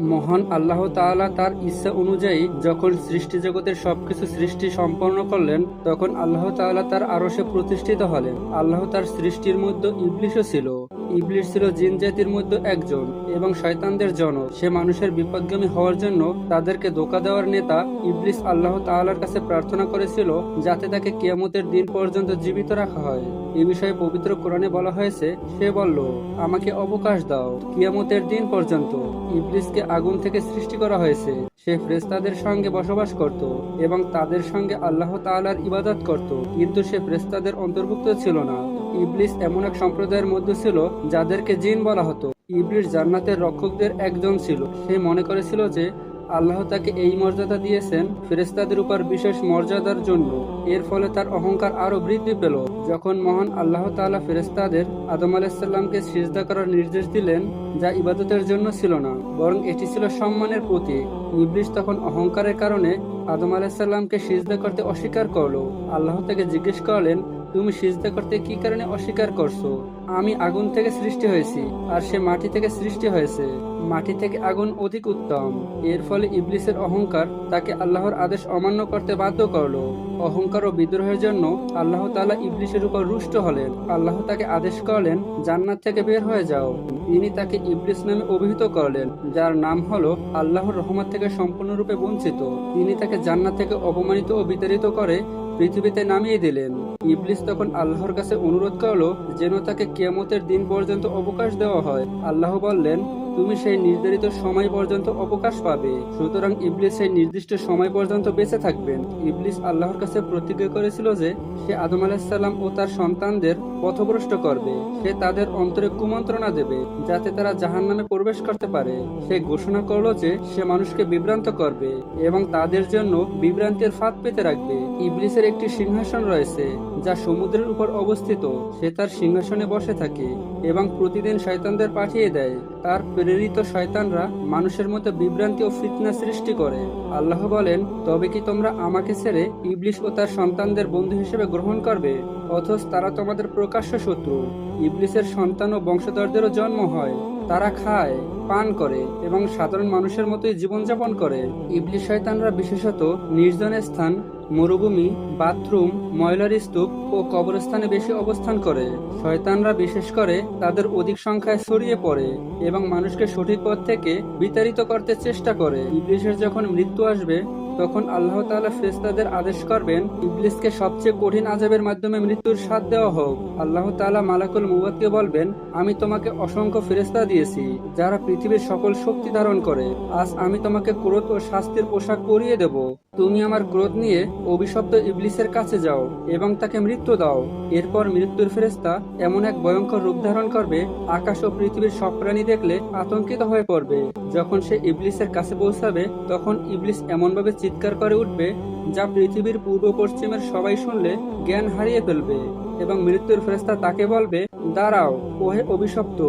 মহান আল্লাহ তাআলা তার ইচ্ছা অনুযায়ী যখন সৃষ্টি জগতের সবকিছু সৃষ্টি সম্পন্ন করলেন, তখন আল্লাহ তাআলা তার আরশে প্রতিষ্ঠিত হলেন। আল্লাহ তার সৃষ্টির মধ্যে ইবলিশও ছিল। ইবলিশ ছিল জিন জাতির মধ্যে একজন এবং শয়তানদের জনক। সে মানুষের বিপদগামী হওয়ার জন্য তাদেরকে ধোকা দেওয়ার নেতা ইবলিস আল্লাহ তাআলার কাছে প্রার্থনা করেছিল যাতে তাকে কিয়ামতের দিন পর্যন্ত জীবিত রাখা হয়। এ বিষয়ে পবিত্র কোরআনে বলা হয়েছে, সে বলল, আমাকে অবকাশ দাও। কিয়ামতের দিন পর্যন্ত ইবলিসকে আগুন থেকে সৃষ্টি করা হয়েছে। সে ফ্রেস্তাদের সঙ্গে বসবাস করত এবং তাদের সঙ্গে আল্লাহ তাআলার ইবাদত করত। কিন্তু সে ফ্রেস্তাদের অন্তর্ভুক্ত ছিল না। ইবলিস এমন এক সম্প্রদায়ের মধ্যে ছিল যাদেরকে জিন বলা হতো। ইবলিস জান্নাতের রক্ষকদের একজন ছিল। সে মনে করেছিল যে আল্লাহ তাকে এই মর্যাদা দিয়েছেন ফেরেস্তাদের উপর বিশেষ মর্যাদার জন্য। এর ফলে তার অহংকার আরও বৃদ্ধি পেল। যখন মহান আল্লাহ তাআলা ফেরেস্তাদের আদম আলাইসাল্লামকে সিজদা করার নির্দেশ দিলেন, যা ইবাদতের জন্য ছিল না, বরং এটি ছিল সম্মানের প্রতীক। ইবলিস তখন অহংকারের কারণে আদম আলাইসাল্লামকে সিজদা করতে অস্বীকার করল। আল্লাহ তাকে জিজ্ঞেস করলেন তুমি সিজদা করতে কি কারণে অস্বীকার করছ? আমি আগুন থেকে সৃষ্টি হয়েছি, আর সে মাটি থেকে সৃষ্টি হয়েছে। মাটি থেকে আগুন অধিক উত্তম। এর ফলে ইবলিসের অহংকার তাকে আল্লাহর আদেশ অমান্য করতে বাধ্য করল। অহংকার ও বিদ্রোহের জন্য আল্লাহ তাআলা ইবলিশের উপর রুষ্ট হলেন। আল্লাহ তাকে আদেশ করলেন, জান্নাত থেকে বের হয়ে যাও। তিনি তাকে ইবলিস নামে অভিহিত করলেন, যার নাম হলো আল্লাহর রহমত থেকে সম্পূর্ণরূপে বঞ্চিত। তিনি তাকে জান্নাত থেকে অপমানিত ও বিতাড়িত করে পৃথিবীতে নামিয়ে দিলেন। ইবলিস তখন আল্লাহর কাছে অনুরোধ করল, যেন তাকে কিয়ামতের দিন পর্যন্ত অবকাশ দেওয়া হয়। আল্লাহ বললেন তুমি সেই নির্ধারিত সময় পর্যন্ত অবকাশ পাবে। সুতরাং ইবলিস সেই নির্দিষ্ট সময় পর্যন্ত বেঁচে থাকবেন। ইবলিস আল্লাহর কাছে প্রতিজ্ঞা করেছিল যে, সে আদম আলাহিসাল্লাম ও তার সন্তানদের পথভ্রষ্ট করবে। সে তাদের অন্তরে কুমন্ত্রণা দেবে, যাতে তারা জাহান নামে প্রবেশ করতে পারে। সে ঘোষণা করল যে, সে মানুষকে বিভ্রান্ত করবে এবং তাদের জন্য বিভ্রান্তির ফাঁদ পেতে রাখবে। ইবলিসের একটি সিংহাসন রয়েছে, যা সমুদ্রের উপর অবস্থিত। সে তার সিংহাসনে বসে থাকে। এবং প্রতিদিন শয়তানদের পাঠিয়ে দেয়। তার প্রেরিত শয়তানরা মানুষের মধ্যে বিভ্রান্তি ও ফিতনা সৃষ্টি করে। আল্লাহ বলেন, তবে কি তোমরা আমাকে ছেড়ে ইবলিশ ও তার সন্তানদের বন্ধু হিসেবে গ্রহণ করবে? অথচ তারা তোমাদের প্রকাশ্য শত্রু। ইবলিশের সন্তান ও বংশধরদেরও জন্ম হয়। তারা খায়, পান করে এবং সাধারণ মানুষের মতোই জীবনযাপন করে। ইবলিশ শয়তানরা বিশেষত নির্জন স্থান, মরুভূমি, বাথরুম, ময়লার স্তূপ ও কবরস্থানে বেশি অবস্থান করে। শয়তানরা বিশেষ করে তাদের অধিক সংখ্যায় ছড়িয়ে পড়ে এবং মানুষকে সঠিক পথ থেকে বিতাড়িত করতে চেষ্টা করে। ইবলিশের যখন মৃত্যু আসবে তখন আল্লাহ তালা ফেরেস্তাদের আদেশ করবেন, ইবলিসকে সবচেয়ে কঠিন আযাবের মাধ্যমে মৃত্যুর স্বাদ দেওয়া হোক। আল্লাহ তালা মালাকুল মুওয়াতকে বলবেন, আমি তোমাকে অসংখ্য ফেরেস্তা দিয়েছি, যারা পৃথিবীর সকল শক্তি ধারণ করে। আজ আমি তোমাকে ক্রোধ ও শাস্তির পোশাক পরিয়ে দেব। তুমি আমার ক্রোধ নিয়ে অভিশপ্ত ইবলিসের কাছে যাও এবং তাকে মৃত্যু দাও। এরপর মৃত্যুর ফেরেস্তা এমন এক ভয়ঙ্কর রূপ ধারণ করবে, আকাশ ও পৃথিবীর সব প্রাণী দেখলে আতঙ্কিত হয়ে পড়বে। যখন সে ইবলিসের কাছে পৌঁছাবে, তখন ইবলিস এমনভাবে চিৎকার করে উঠবে, যা পৃথিবীর পূর্ব পশ্চিমের সবাই শুনলে জ্ঞান হারিয়ে ফেলবে এবং মৃত্যুর ফেরেস্তা তাকে বলবে, দাঁড়াও, ওহে অভিশপ্ত।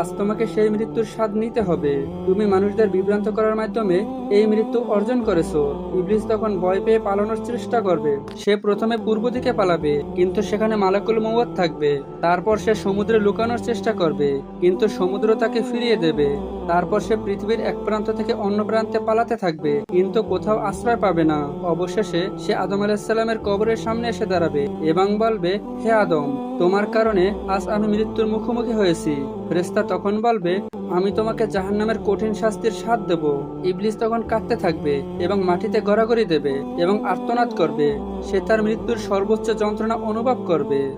আজ তোমাকে সেই মৃত্যুর স্বাদ নিতে হবে। তুমি মানুষদের বিভ্রান্ত করার মাধ্যমে এই মৃত্যু অর্জন করেছ। ইবলিস তখন ভয় পেয়ে পালানোর চেষ্টা করবে। সে প্রথমে পূর্ব দিকে পালাবে, কিন্তু সেখানে মালাকুল মৌয়াত থাকবে। তারপর সে সমুদ্রে লুকানোর চেষ্টা করবে, কিন্তু সমুদ্র তাকে ফিরিয়ে দেবে। তারপর সে পৃথিবীর এক প্রান্ত থেকে অন্য প্রান্তে পালাতে থাকবে, কিন্তু কোথাও আশ্রয় পাবে না। অবশেষে সে আদম আলাহিসাল্লামের কবরের সামনে এসে দাঁড়াবে এবং বলবে, হে আদম তোমার কারণে আজ আমি মৃত্যুর মুখোমুখি হয়েছি। ফেরেস্তা তখন বলবে, আমি তোমাকে জাহান্নামের কঠিন শাস্তির স্বাদ দেব। ইবলিস তখন কাঁদতে থাকবে এবং মাটিতে গড়াগড়ি দেবে এবং আর্তনাদ করবে। সে তার মৃত্যুর সর্বোচ্চ যন্ত্রণা অনুভব করবে।